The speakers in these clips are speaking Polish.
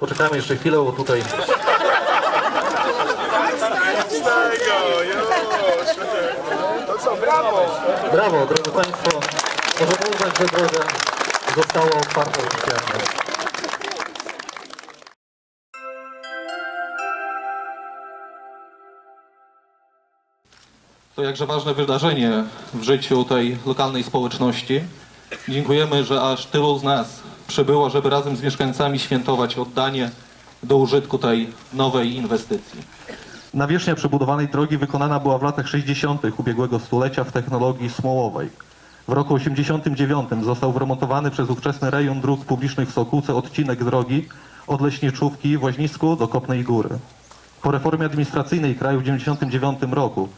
Poczekajmy jeszcze chwilę, bo tutaj Brawo, drodzy Państwo. Możemy uznać, że droga została otwarta oficjalnie. To jakże ważne wydarzenie w życiu tej lokalnej społeczności. Dziękujemy, że aż tylu z nas przybyło, żeby razem z mieszkańcami świętować oddanie do użytku tej nowej inwestycji. Nawierzchnia przebudowanej drogi wykonana była w latach 60. ubiegłego stulecia w technologii smołowej. W roku 89 został wyremontowany przez ówczesny rejon dróg publicznych w Sokółce odcinek drogi od Leśniczówki w Łaźnisku do Kopnej Góry. Po reformie administracyjnej kraju w 1999 roku,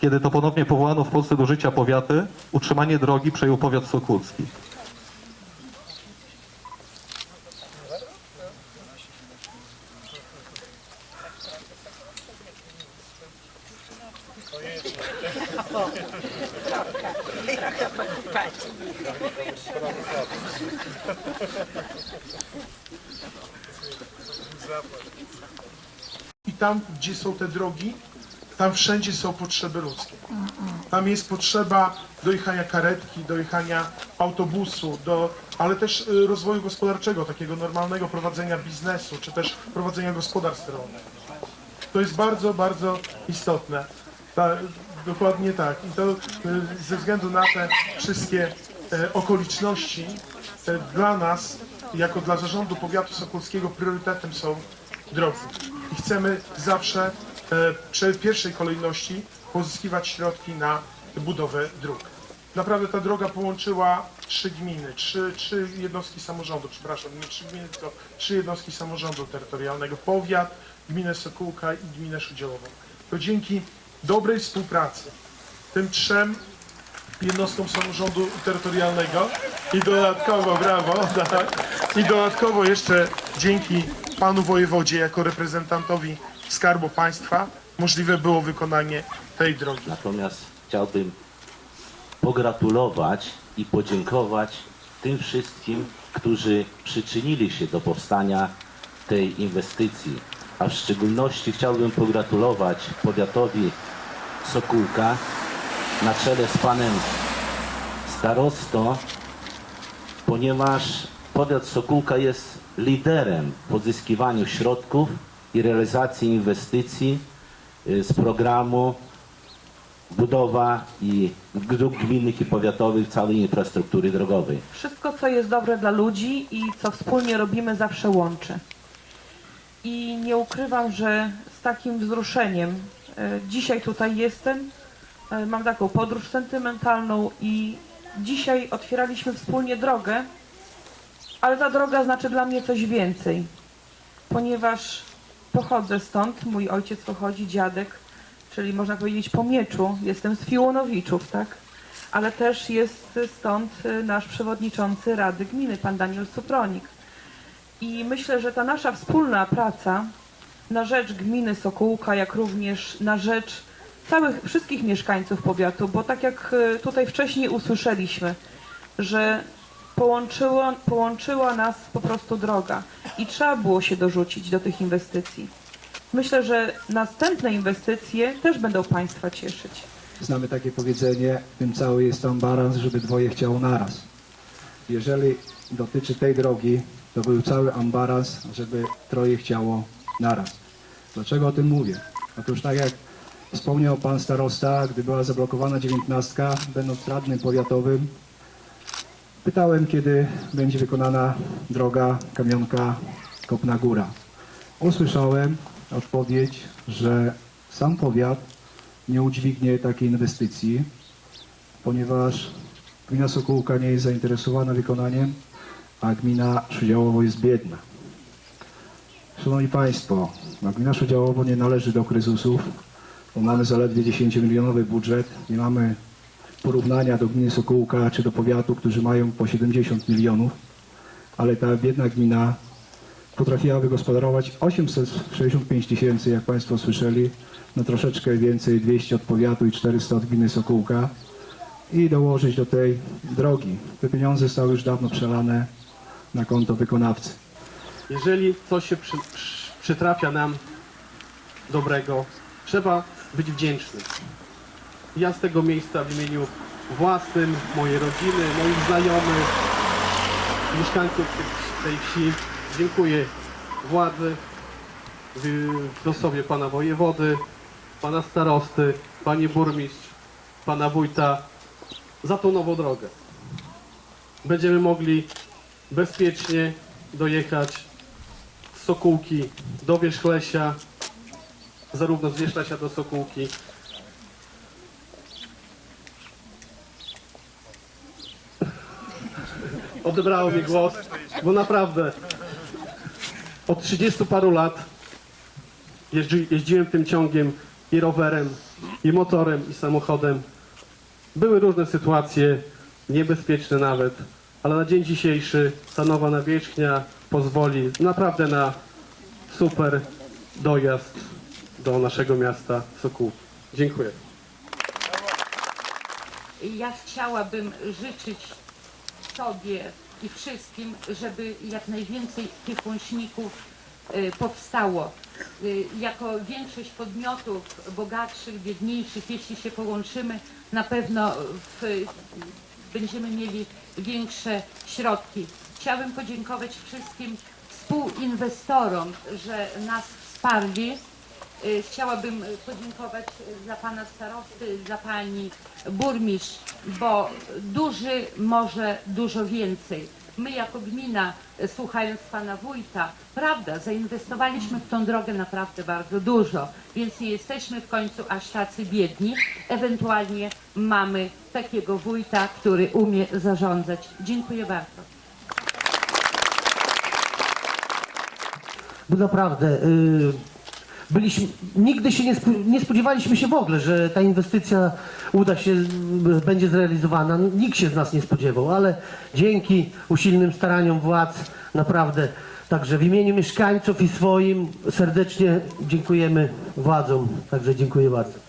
kiedy to ponownie powołano w Polsce do życia powiaty, utrzymanie drogi przejął powiat sokółcki. I tam, gdzie są te drogi, tam wszędzie są potrzeby ludzkie. Tam jest potrzeba dojechania karetki, dojechania autobusu, do, ale też y, rozwoju gospodarczego, takiego normalnego prowadzenia biznesu, czy też prowadzenia gospodarstw rolnych. To jest bardzo, bardzo istotne. Ta, dokładnie tak. I to y, ze względu na te wszystkie e, okoliczności e, dla nas, jako dla zarządu powiatu sokolskiego priorytetem są drogi. I chcemy zawsze e, w pierwszej kolejności pozyskiwać środki na budowę dróg. Naprawdę ta droga połączyła trzy gminy, trzy, trzy jednostki samorządu, przepraszam, nie trzy gminy, tylko trzy jednostki samorządu terytorialnego, powiat, gminę Sokółka i gminę Szudziałową. To dzięki dobrej współpracy tym trzem jednostkom samorządu terytorialnego i dodatkowo, brawo, tak, i dodatkowo jeszcze dzięki panu wojewodzie jako reprezentantowi Skarbu Państwa możliwe było wykonanie tej drogi. Natomiast chciałbym pogratulować i podziękować tym wszystkim, którzy przyczynili się do powstania tej inwestycji. A w szczególności chciałbym pogratulować powiatowi Sokółka na czele z panem starostą, ponieważ powiat Sokółka jest liderem w pozyskiwaniu środków i realizacji inwestycji y, z programu budowa i dróg gminnych i powiatowych całej infrastruktury drogowej. Wszystko, co jest dobre dla ludzi i co wspólnie robimy, zawsze łączy. I nie ukrywam, że z takim wzruszeniem dzisiaj tutaj jestem. E, Mam taką podróż sentymentalną i dzisiaj otwieraliśmy wspólnie drogę, ale ta droga znaczy dla mnie coś więcej, ponieważ pochodzę stąd, mój ojciec pochodzi, dziadek, czyli można powiedzieć po mieczu, jestem z Fiłonowiczów, tak? ale też jest stąd y, nasz przewodniczący Rady Gminy, pan Daniel Supronik. I myślę, że ta nasza wspólna praca na rzecz gminy Sokółka, jak również na rzecz całych, wszystkich mieszkańców powiatu, bo tak jak y, tutaj wcześniej usłyszeliśmy, że połączyło, połączyła nas po prostu droga i trzeba było się dorzucić do tych inwestycji. Myślę, że następne inwestycje też będą Państwa cieszyć. Znamy takie powiedzenie, tym cały jest tam balans, żeby dwoje chciało naraz. Jeżeli dotyczy tej drogi, to był cały ambarans, żeby troje chciało naraz. Dlaczego o tym mówię? Otóż tak jak wspomniał Pan Starosta, gdy była zablokowana dziewiętnastka, będąc radnym powiatowym, pytałem, kiedy będzie wykonana droga Kamionka Kopna Góra. Usłyszałem odpowiedź, że sam powiat nie udźwignie takiej inwestycji, ponieważ gmina Sokółka nie jest zainteresowana wykonaniem, a gmina Szudziałowo jest biedna. Szanowni Państwo, gmina Szudziałowo nie należy do kryzysów, bo mamy zaledwie 10-milionowy budżet, nie mamy porównania do gminy Sokółka czy do powiatu, którzy mają po 70 milionów, ale ta biedna gmina potrafiła wygospodarować 865 tysięcy, jak Państwo słyszeli, no troszeczkę więcej, 200 od powiatu i 400 od gminy Sokółka i dołożyć do tej drogi. Te pieniądze zostały już dawno przelane na konto wykonawcy. Jeżeli coś się przy, przy, przytrafia nam dobrego, trzeba być wdzięcznym. Ja z tego miejsca w imieniu własnym, mojej rodziny, moich znajomych, mieszkańców tej- wsi dziękuję władzy, w osobie pana wojewody, pana starosty, panie burmistrz, pana wójta za tą nową drogę. Będziemy mogli bezpiecznie dojechać Sokółki do Wierzchlesia, zarówno z Wierzchlesia do Sokółki. Odebrało mi głos, bo naprawdę od 30 paru lat jeździ, jeździłem tym ciągiem i rowerem, i motorem, i samochodem. Były różne sytuacje, niebezpieczne nawet, ale na dzień dzisiejszy ta nowa nawierzchnia pozwoli naprawdę na super dojazd do naszego miasta Sokół. Dziękuję. Ja chciałabym życzyć sobie i wszystkim, żeby jak najwięcej tych łączników y, powstało. Y, Jako większość podmiotów bogatszych, biedniejszych, jeśli się połączymy, na pewno w, będziemy mieli większe środki. Chciałabym podziękować wszystkim współinwestorom, że nas wsparli. Y, Chciałabym podziękować dla pana starosty, dla pani burmistrz, bo duży może dużo więcej. My jako gmina, y, słuchając pana wójta, prawda, zainwestowaliśmy w tą drogę naprawdę bardzo dużo, więc nie jesteśmy w końcu aż tacy biedni. Ewentualnie mamy takiego wójta, który umie zarządzać. Dziękuję bardzo. bo naprawdę y, byliśmy, nigdy się nie, spo- nie spodziewaliśmy się w ogóle, że ta inwestycja uda się, będzie zrealizowana. Nikt się z nas nie spodziewał, ale dzięki usilnym staraniom władz naprawdę. Także w imieniu mieszkańców i swoim serdecznie dziękujemy władzom. Także dziękuję bardzo.